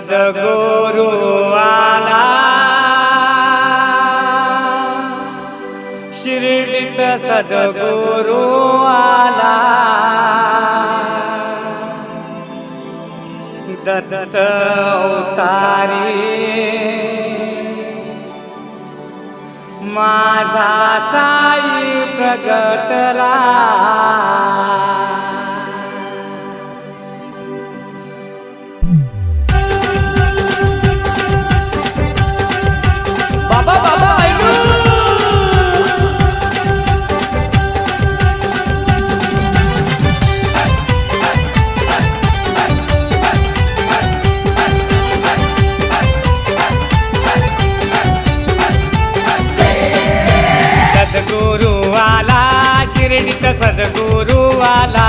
सद्गुरु आला. शिर्डीत सद्गुरु आला. दत्त उतारी माझा साई प्रगतला Mm-hmm. सद्गुरु आला शिर्डीत सद्गुरु आला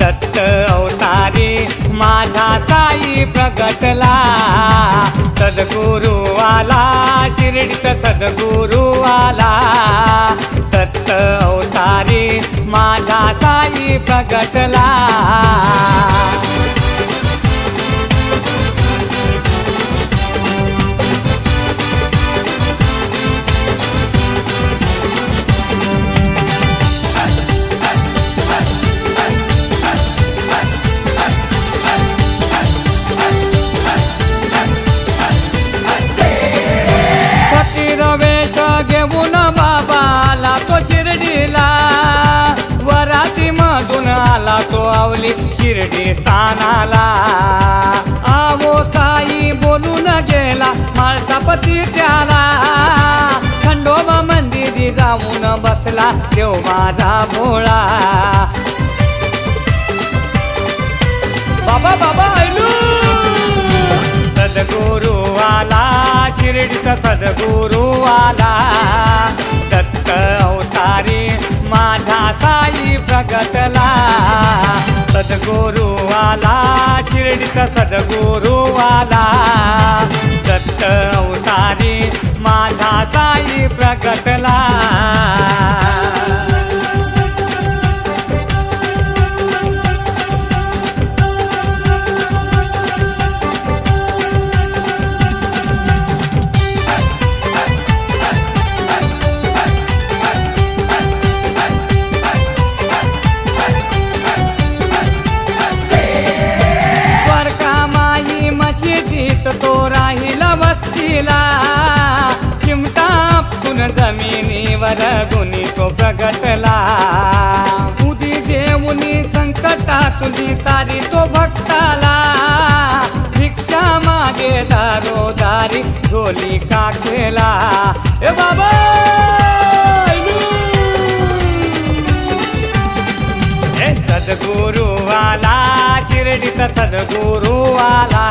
दत्त अवतारी माझा साई प्रगटला. सद्गुरु आला शिर्डीत सद्गुरु आला दत्त अवतारी माझा साई प्रगटला. तो आवली शिर्डी स्थानाला. आवो साई बोलून गेला माळसापती त्याला. खंडोबा मंदिरी जाऊन बसला देव माझा भोळा. बाबा बाबा ऐलू! सद्गुरु आला शिर्डीचा सद्गुरु आला दत्त अवतारी माझा साई प्रगटला सद्गुरू आला शिर्डीचा सद्गुरू आला दत्त अवतारी माझा साई प्रकटला वस्तीला चिमटा आपटून जमिनीवर गुणी तो प्रगटला. उदी देऊनी संकटातून तारी तो भक्ताला. भिक्षा मागे दारोदारी झोली काखेला ए बाबा हे सद्गुरु आला शिर्डीचा सद्गुरु आला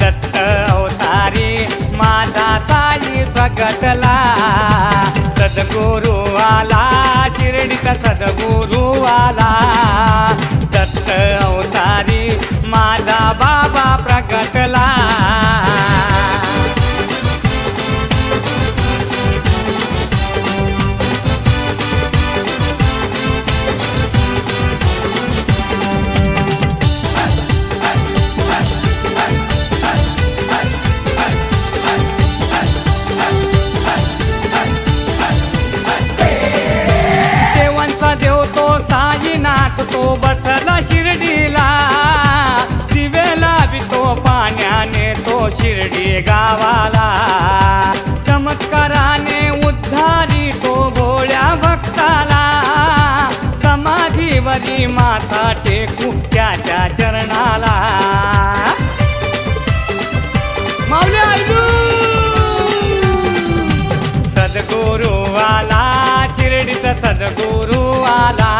दत्त माझा साई प्रगटला सद्गुरु आला शिर्डीचा सद्गुरु आला माथा टेकू त्याच्या चरणाला. सद्गुरु आला शिर्डीत सद्गुरु आला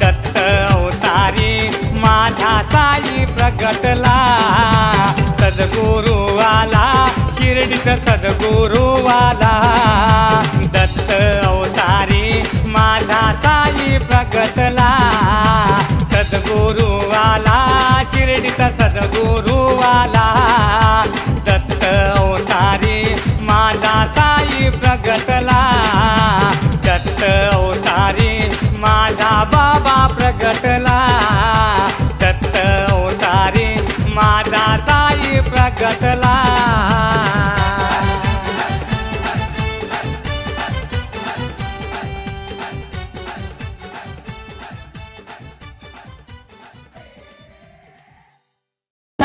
दत्त अवतारी माझा साई प्रगटला. सद्गुरु आला शिर्डीत सद्गुरु आला दत्त अवतारी माझा साई प्रगटला. शिर्डीत